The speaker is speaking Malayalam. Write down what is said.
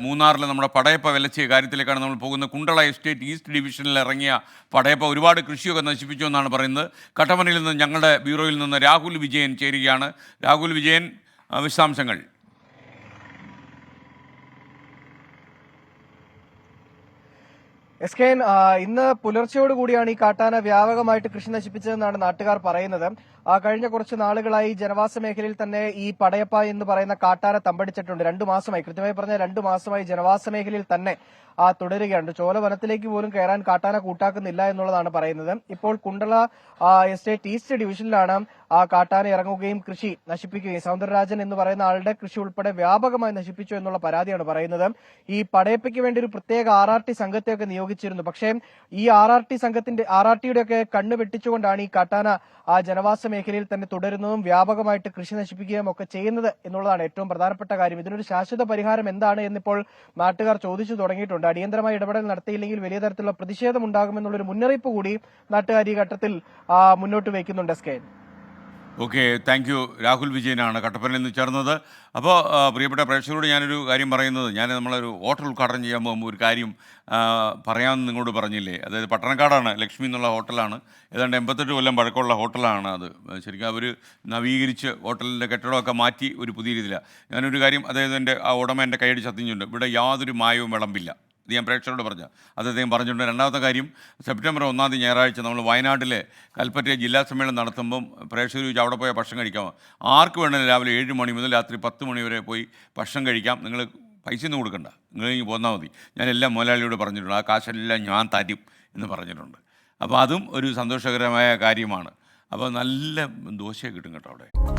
മൂന്നാറിലെ നമ്മുടെ പടയപ്പ വിലച്ചിയ കാര്യത്തിലേക്കാണ് നമ്മൾ പോകുന്നത്. കുണ്ടള എസ്റ്റേറ്റ് ഈസ്റ്റ് ഡിവിഷനിൽ ഇറങ്ങിയ പടയപ്പ ഒരുപാട് കൃഷിയൊക്കെ നശിപ്പിച്ചു എന്നാണ് പറയുന്നത്. കട്ടമനയിൽ നിന്ന് ഞങ്ങളുടെ ബ്യൂറോയിൽ നിന്ന് രാഹുൽ വിജയൻ ചേരുകയാണ്. രാഹുൽ വിജയൻ വിശദാംശങ്ങൾ. എസ് കെ ഇന്ന് പുലർച്ചയോട് കൂടിയാണ് ഈ കാട്ടാന വ്യാപകമായിട്ട് കൃഷി നശിപ്പിച്ചതെന്നാണ് നാട്ടുകാർ പറയുന്നത്. കഴിഞ്ഞ കുറച്ച് നാളുകളായി ജനവാസ മേഖലയിൽ തന്നെ ഈ പടയപ്പ എന്ന് പറയുന്ന കാട്ടാന തമ്പടിച്ചിട്ടുണ്ട്. രണ്ടു മാസമായി കൃത്യമായി പറഞ്ഞ രണ്ടു മാസമായി ജനവാസ മേഖലയിൽ തന്നെ തുടരുകയാണ്. ചോല വനത്തിലേക്ക് പോലും കയറാൻ കാട്ടാന കൂട്ടാക്കുന്നില്ല എന്നുള്ളതാണ് പറയുന്നത്. ഇപ്പോൾ കുണ്ടള എസ്റ്റേറ്റ് ഈസ്റ്റ് ഡിവിഷനിലാണ് ആ കാട്ടാന ഇറങ്ങുകയും കൃഷി നശിപ്പിക്കുകയും സൗന്ദരരാജൻ എന്ന് പറയുന്ന ആളുടെ കൃഷി ഉൾപ്പെടെ വ്യാപകമായി നശിപ്പിച്ചു എന്നുള്ള പരാതിയാണ് പറയുന്നത്. ഈ പടയപ്പയ്ക്ക് വേണ്ടി ഒരു പ്രത്യേക ആർ ആർ ടി സംഘത്തെയൊക്കെ നിയോഗിച്ചിരുന്നു. പക്ഷേ ഈ ആർ ആർ ടി സംഘത്തിന്റെ ആർ ആർ ടിയുടെ ഒക്കെ കണ്ണു വെട്ടിച്ചുകൊണ്ടാണ് ഈ കാട്ടാന ആ ജനവാസ മേഖലയിൽ തന്നെ തുടരുന്നതും വ്യാപകമായിട്ട് കൃഷി നശിപ്പിക്കുകയും ഒക്കെ ചെയ്യുന്നത് എന്നുള്ളതാണ് ഏറ്റവും പ്രധാനപ്പെട്ട കാര്യം. ഇതിനൊരു ശാശ്വത പരിഹാരം എന്താണ് എന്നിപ്പോൾ നാട്ടുകാർ ചോദിച്ചു തുടങ്ങിയിട്ടുണ്ട്. അടിയന്തരമായി ഇടപെടൽ നടത്തിയില്ലെങ്കിൽ വലിയ തരത്തിലുള്ള പ്രതിഷേധം ഉണ്ടാകുമെന്നുള്ളൊരു മുന്നറിയിപ്പ് കൂടി നാട്ടുകാർ ഈ ഘട്ടത്തിൽ മുന്നോട്ട് വയ്ക്കുന്നുണ്ട് കെ ഓക്കെ താങ്ക് യു രാഹുൽ വിജയനാണ് കട്ടപ്പനയിൽ നിന്ന് ചേർന്നത്. അപ്പോൾ പ്രിയപ്പെട്ട പ്രേക്ഷകരോട് ഞാനൊരു കാര്യം പറയുന്നത്. ഞാൻ നമ്മളൊരു ഹോട്ടൽ ഉദ്ഘാടനം ചെയ്യാൻ പോകുമ്പോൾ ഒരു കാര്യം പറയാമെന്ന് നിങ്ങളോട് പറഞ്ഞില്ലേ? അതായത് പട്ടണക്കാടാണ് ലക്ഷ്മി എന്നുള്ള ഹോട്ടലാണ്. ഏതാണ്ട് എൺപത്തെട്ട് കൊല്ലം പഴക്കമുള്ള ഹോട്ടലാണ് അത്. ശരിക്കും അവർ നവീകരിച്ച് ഹോട്ടലിന്റെ കെട്ടിടമൊക്കെ മാറ്റി ഒരു പുതിയ രീതിയിലാണ് ഞാനൊരു കാര്യം അതായത് എന്റെ ആ ഉടമ എന്റെ കൈയടി സത്യഞ്ഞുണ്ട് ഇവിടെ യാതൊരു മായവും വിളമ്പില്ല. ഇത് ഞാൻ പ്രേക്ഷകരോട് പറഞ്ഞു. അത് അദ്ദേഹം പറഞ്ഞിട്ടുണ്ട്. രണ്ടാമത്തെ കാര്യം സെപ്റ്റംബർ ഒന്നാം തീയതി ഞായറാഴ്ച നമ്മൾ വയനാട്ടിലെ കൽപ്പറ്റ ജില്ലാ സമ്മേളനം നടത്തുമ്പം പ്രേക്ഷകർ ചോദിച്ചു അവിടെ പോയാൽ ഭക്ഷണം കഴിക്കാമോ? ആർക്ക് വേണമെങ്കിലും രാവിലെ ഏഴ് മണി മുതൽ രാത്രി പത്ത് മണി വരെ പോയി ഭക്ഷണം കഴിക്കാം. നിങ്ങൾ പൈസ ഒന്നും കൊടുക്കണ്ട. നിങ്ങൾ ഇനി പോന്നാൽ മതി. ഞാൻ എല്ലാം മുതലാളിയോട് പറഞ്ഞിട്ടുണ്ട് ആ കാശെല്ലാം ഞാൻ തരും എന്ന് പറഞ്ഞിട്ടുണ്ട്. അപ്പോൾ അതും ഒരു സന്തോഷകരമായ കാര്യമാണ്. അപ്പോൾ നല്ല ദോശ കിട്ടും കേട്ടോ അവിടെ.